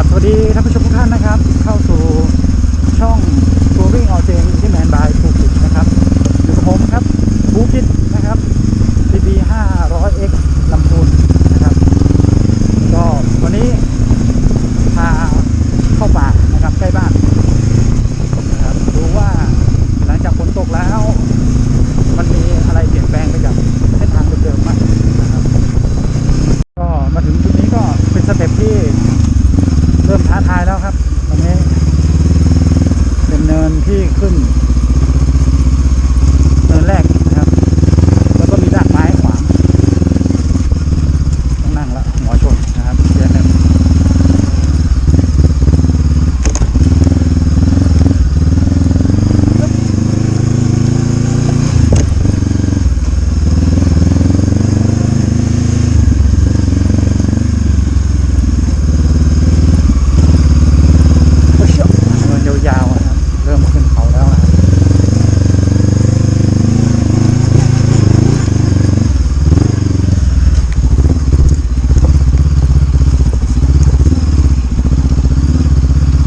ครับสวัสดีท่านผู้ชมทุกท่านนะครับ เข้าสู่ช่อง Touring All Gen ที่แมนบายภูกิจนะครับอยู่กับผมครับภูกิจนะครับ CB 500X ลำพูนนะครับ ก็วันนี้พาเข้าป่านะครับใกล้บ้านนะครับดูว่าหลังจากฝนตกแล้ว มันมีอะไรเปลี่ยนแปลงไปจากเส้นทางเดิมๆมากนะครับ ก็มาถึงจุดนี้ก็เป็นสเต็ปที่เริ่มท้าทายแล้วครับตรงนี้ เป็นเนินที่ขึ้น เนินแรกนะครับ แล้วก็มีรากไม้ขวางต้องนั่งละหัวชนนะครับเดือนหนึ่งโอ้เชี่ยวเนินยาวๆอะครับ เริ่มขึ้นเขาแล้วนะครับ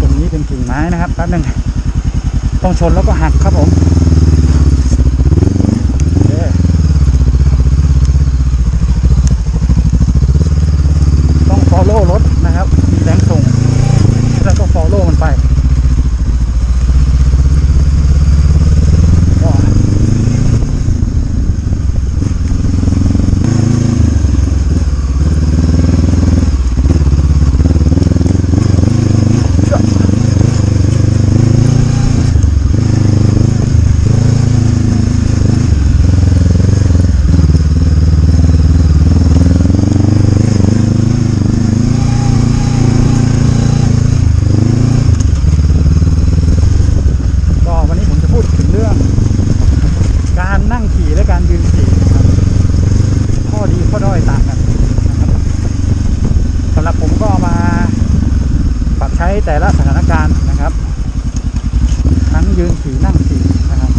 ตรงนี้เป็นกิ่งไม้นะครับแป๊บนึงต้องชนแล้วก็หักครับผมโอเคต้อง follow รถนะครับ มีแรงส่ง แล้วก็ follow มันไปก็เชื่อ ก็วันนี้ผมจะพูดถึงเรื่อง การนั่งขี่และการยืนขี่นะครับข้อดีข้อด้อยต่างกันนะครับสำหรับผมก็เอามาปรับใช้แต่ละสถานการณ์นะครับ ทั้งยืนขี่นั่งขี่นะครับ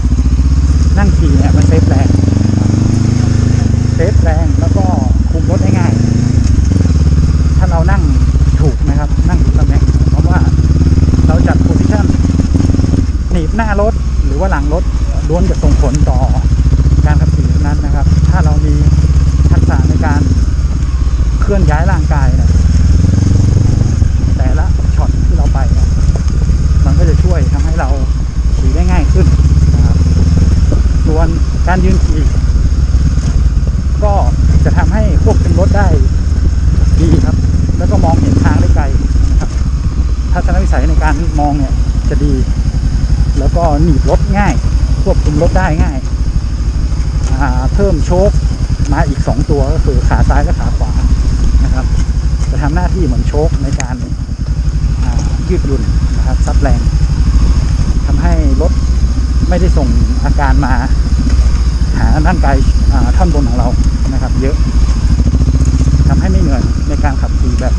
นั่งขี่เนี่ยมันเซฟแรงนะครับเซฟแรงแล้วก็คุมรถได้ง่าย ถ้าเรานั่งถูกนะครับ นั่งถูกตำแหน่งเพราะว่าเราจัดโพซิชัน หนีบหน้ารถหรือว่าหลังรถล้วนจะส่งผลต่อการขับขี่เท่านั้นนะครับ ถ้าเรามีทักษะในการเคลื่อนย้ายร่างกายเนี่ยแต่ละช็อตที่เราไปเนี่ยมันก็จะช่วยทำให้เราขี่ได้ง่ายขึ้นนะครับ ส่วน การยืนขี่ก็จะทำให้ควบคุมรถได้ดีครับ แล้วก็มองเห็นทางได้ไกลนะครับทัศนวิสัยในการมองเนี่ยจะดี แล้วก็หนีบรถง่าย ควบคุมรถได้ง่ายอ่าเพิ่มโชคมาอีก 2 ตัวก็คือขาซ้ายและขาขวานะครับ จะทำหน้าที่เหมือนโชคในการยืดหยุ่นนะครับซับแรงทำให้รถไม่ได้ส่งอาการมา หาร่างกายอ่าท่อนบนของเรานะครับ เยอะทำให้ไม่เหนื่อยในการขับขี่แบบ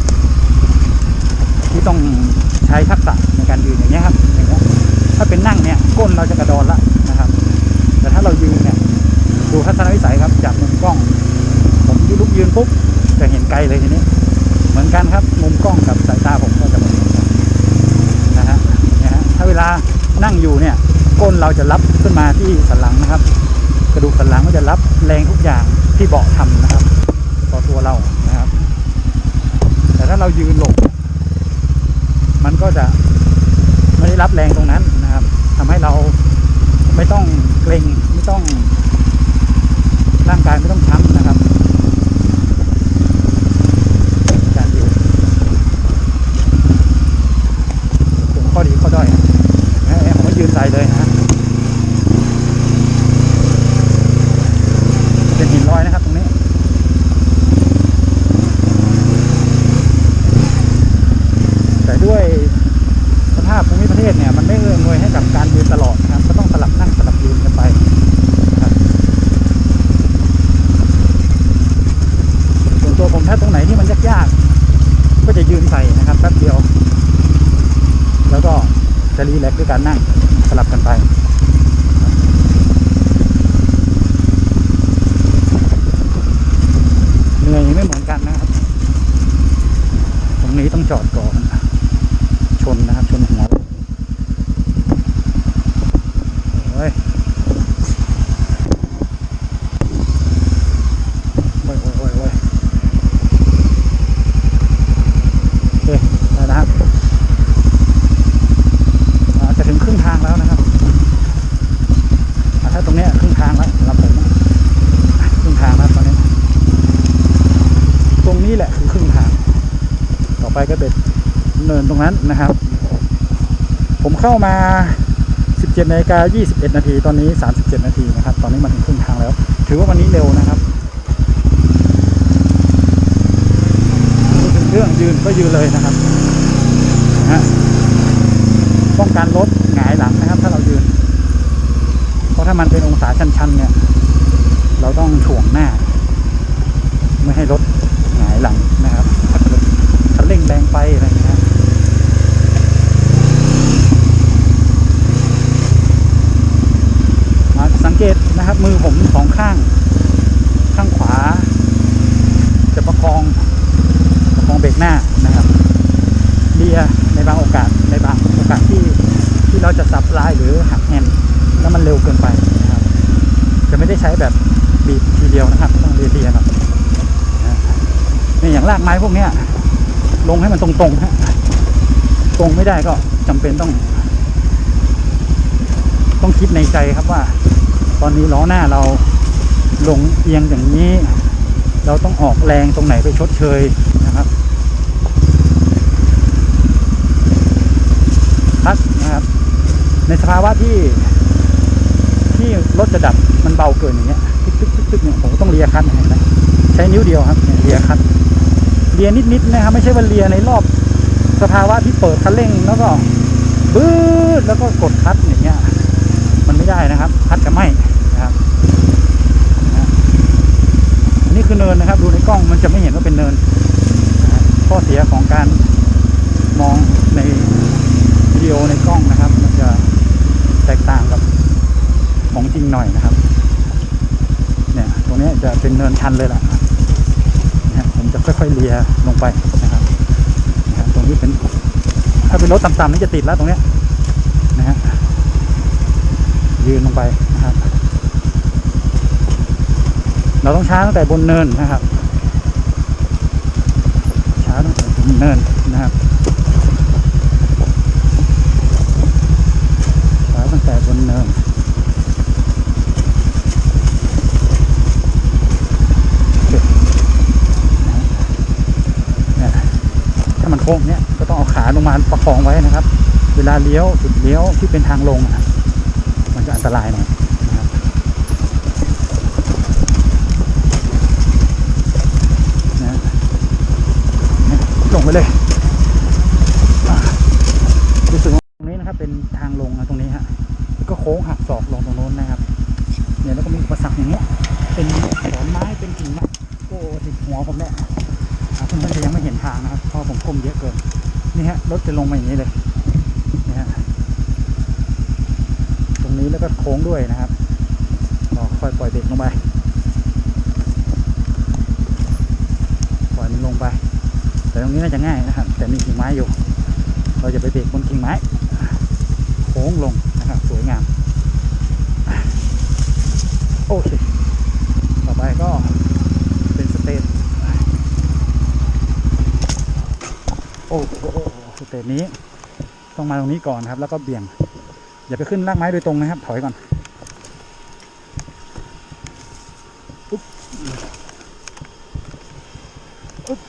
ที่ต้องใช้ทักษะในการยืนอย่างเงี้ยครับอย่างเงี้ยถ้าเป็นนั่งเนี่ยก้นเราจะกระดอนละนะครับ แต่ถ้าเรายืนเนี่ยดูทัศนวิสัยครับจากมุมกล้อง ผมยืนลุกยืนปุ๊บจะเห็นไกลเลยทีนี้ เหมือนกันครับมุมกล้องกับสายตาผมก็จะเหมือนกันนะฮะนี่ยฮะถ้าเวลานั่งอยู่เนี่ยก้นเราจะรับขึ้นมาที่สันหลังนะครับ กระดูกสันหลังก็จะรับแรงทุกอย่างที่เบาะทำนะครับ ต่อตัวเรานะครับ แต่ถ้าเรายืนหลบ มันก็จะไม่ได้รับแรงตรงนั้นนะครับทำให้เราไม่ต้องเกรงไม่ต้องร่างกายไม่ต้องช้ำนะครับ การยืนถึงข้อดีข้อด้อยนะเอ้ยผมก็ยืนใส่เลยนะเป็นหินลอยนะครับตรงนี้ แต่ด้วยสภาพภูมิประเทศเนี่ยมันไม่เอื้ออำนวยให้กับการยืนตลอดนะครับ ก็ต้องสลับนั่งสลับยืนกันไปนะครับส่วนตัวผมถ้าตรงไหนที่มันยากๆ ก็จะยืนใส่นะครับแป๊บเดียว แล้วก็จะรีแลกซ์ด้วยการนั่งสลับกันไป เหนื่อยไม่ เหมือนกันนะครับตรงนี้ต้องจอดก่อนไปก็เป็นเนินตรงนั้นนะครับ ผมเข้ามา 17นาฬิกา21 นาที ตอนนี้ 37 นาทีนะครับ ตอนนี้มาถึงครึ่งทางแล้ว ถือว่าวันนี้เร็วนะครับพูดถึงเรื่องยืนก็ยืนเลยนะครับนะฮะป้องกันรถหงายหลังนะครับ ถ้าเรายืน เพราะถ้ามันเป็นองศาชันๆ เนี่ย เราต้องถ่วงหน้า ไม่ให้รถหงายหลังนะครับ เร่งแรงไปอะไรอย่างเงี้ยสังเกตนะครับมือผมสองข้าง ข้างขวา จะประคองประคองเบรกหน้านะครับเลียในบางโอกาสในบางโอกาสที่ที่เราจะสับลายหรือหักแฮนด์แล้วมันเร็วเกินไปนะครับ จะไม่ได้ใช้แบบบีบทีเดียวนะครับ ต้องเลียเลียๆหน่อยนะเนี่ยอย่างลากไม้พวกเนี้ย ลงให้มันตรงๆฮะตรงไม่ได้ก็จำเป็นต้อง ต้องคิดในใจครับว่า ตอนนี้ล้อหน้าเราลงเอียงอย่างนี้ เราต้องออกแรงตรงไหนไปชดเชยนะครับคัดนะครับ ในสภาวะที่ที่รถจะดับมันเบาเกินอย่างเงี้ยตึ๊กตึ๊กตึ๊กตึ๊กเนี่ยผมต้องเลียคัดเห็นไหมใช้นิ้วเดียวครับเนี่ยเลียคัด เลียนิดๆนะครับ ไม่ใช่ว่าเลียในรอบสภาวะที่เปิดคันเร่งแล้วก็บื้อแล้วก็กดคัดอย่างเงี้ย มันไม่ได้นะครับพัดจะไหมนะครับอันนี้คือเนินนะครับ ดูในกล้องมันจะไม่เห็นว่าเป็นเนินข้อเสียของการมองในวิดีโอในกล้องนะครับ มันจะแตกต่างกับของจริงหน่อยนะครับ เนี่ยตรงนี้จะเป็นเนินชันเลยล่ะนะ จะค่อยๆเลียลงไปนะครับนะตรงนี้เป็นถ้าเป็นรถต่ำๆนี่จะติดแล้วตรงเนี้ยนะฮะยืนลงไปนะครับ เราต้องช้าตั้งแต่บนเนินนะครับ ช้าตั้งแต่บนเนินนะครับ ช้าตั้งแต่บนเนินโอเคนะฮะเนี่ยถ้ามันโค้งเนี้ยก็ต้องเอาขาลงมา ประคองไว้นะครับ เวลาเลี้ยวจุดเลี้ยวที่เป็นทางลงอะมันจะอันตรายหน่อยนะครับนะเนี่ยลงไปเลยรู้สึกตรงนี้นะครับ เป็นทางลงนะตรงนี้ฮะก็โค้งหักศอกลงตรงโน้นนะครับเนี่ยแล้วก็มีอุปสรรคอย่างเงี้ยเป็นขอนไม้เป็นกิ่งไม้โอ้ติดหัวผมเนี่ยอ่าเพื่อนๆจะยังไม่เห็นทางนะครับเพราะผมก้มเยอะเกิน นี่ฮะรถจะลงมาอย่างนี้เลยนี่ฮะตรงนี้แล้วก็โค้งด้วยนะครับก็ค่อยปล่อยเบรกลงไปปล่อยมันลงไป แต่ตรงนี้น่าจะง่ายนะครับ แต่มีกิ่งไม้อยู่ เราจะไปเบรกบนกิ่งไม้ โค้งลงนะครับสวยงามโอเคต่อไปก็เป็นสเตจ โอ้โหสเตจนี้ ต้องมาตรงนี้ก่อนครับ แล้วก็เบี่ยง อย่าไปขึ้นรากไม้โดยตรงนะครับ ถอยก่อนอุ๊บอุ๊บ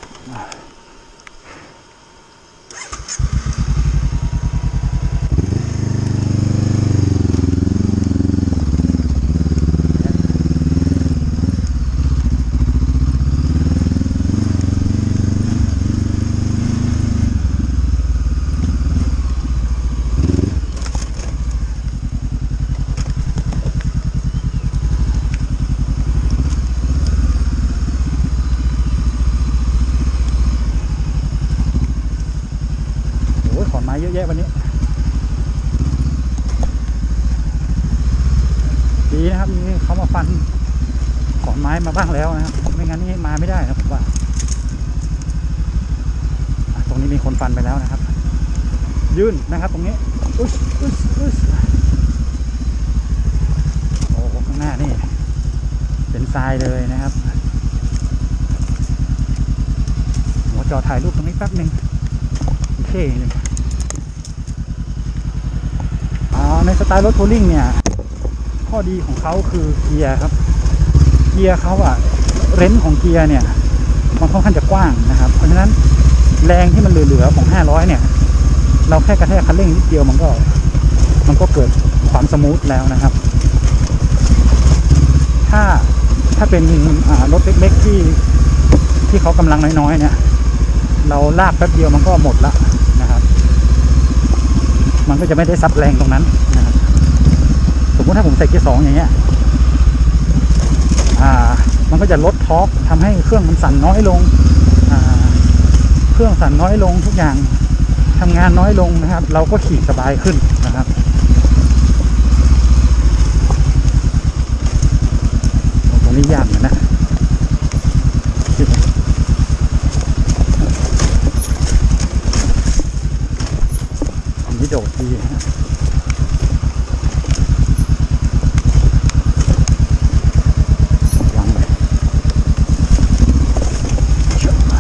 โอ้ยขอนไม้เยอะแยะวันนี้ ดีนะครับ มี เขามาฟันขอนไม้มาบ้างแล้วนะครับไม่งั้นนี่มาไม่ได้นะผมว่าตรงนี้มีคนฟันไปแล้วนะครับ ยื่นนะครับตรงนี้อุ๊ยอุ๊ยอุ๊ยโอ้หข้างหน้านี่ เป็นทรายเลยนะครับผมจอถ่ายรูปตรงนี้แป๊บหนึ่งโอเคหนึ่งอ๋อในสไตล์รถทัวริงเนี่ย ข้อดีของเขาคือเกียร์ครับ เกียร์เขาอะเรนจ์ของเกียร์เนี่ย มันค่อนข้างจะกว้างนะครับ เพราะฉะนั้นแรงที่มันเหลือๆของ 500 เนี่ย เราแค่กระแทกคันเร่งนิดเดียวมันก็ มันก็เกิดความสมูทแล้วนะครับ ถ้าถ้าเป็นรถเล็กๆที่ที่เขากำลังน้อยๆเนี่ย เราลากแป๊บเดียวมันก็หมดละนะครับ มันก็จะไม่ได้ซับแรงตรงนั้นนะครับ สมมติถ้าผมใส่เกียร์สองอย่างเงี้ยอ่า มันก็จะลดท็อกทำให้เครื่องมันสั่นน้อยลงอ่าเครื่องสั่นน้อยลงทุกอย่างทำงานน้อยลงนะครับ เราก็ขี่สบายขึ้นนะครับตรงนี้ยากเหมือนนะอันนี้โดดดีฮะระวังเลยเชื่อมา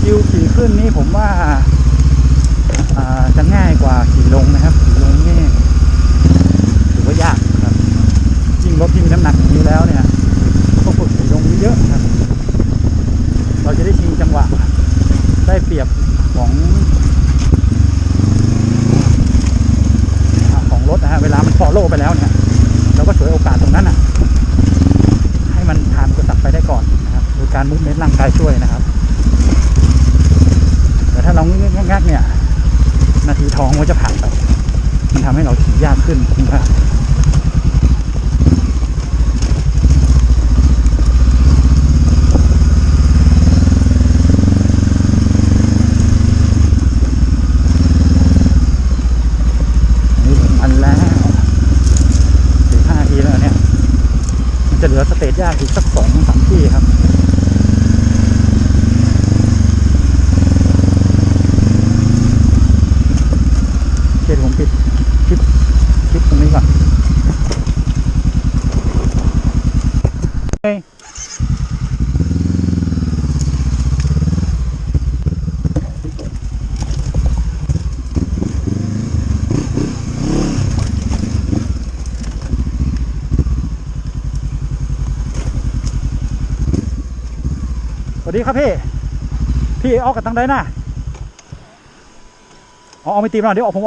คิวขี่ขึ้นนี่ผมว่า อ่าจะง่ายกว่าขี่ลงนะครับ ขี่ลงนี่ถือว่ายากครับยิ่งรถที่มีน้ำหนักอย่างนี้แล้วเนี่ยก็ฝึกขี่ลงเยอะๆครับ เราจะได้ชิงจังหวะ ได้เปรียบของอ่าของรถนะฮะ เวลามันฟอโล่ไปแล้วเนี่ยเราก็ฉวยโอกาสตรงนั้นอะ ให้มันผ่านกระตักไปได้ก่อนนะครับโดยการมุดเน้นร่างกายช่วยนะครับ แต่ถ้าเรางักๆเนี่ย นาทีท้องมันจะผ่านไปมันทำให้เราขี่ยากขึ้นนะครับนี่ถึงอันแล้วสี่ห้าทีแล้วเนี่ย มันจะเหลือสเตจยากอีกสักสองสามที่ครับเขตผมปิดคลิปคลิปตรงนี้ก่อนเฮ้ยสวัส ดีครับพี่ พี่ออกกันตั้งได้น่ะอ๋อเอาไม่ตีมหน่อยเดี๋ยวออกผม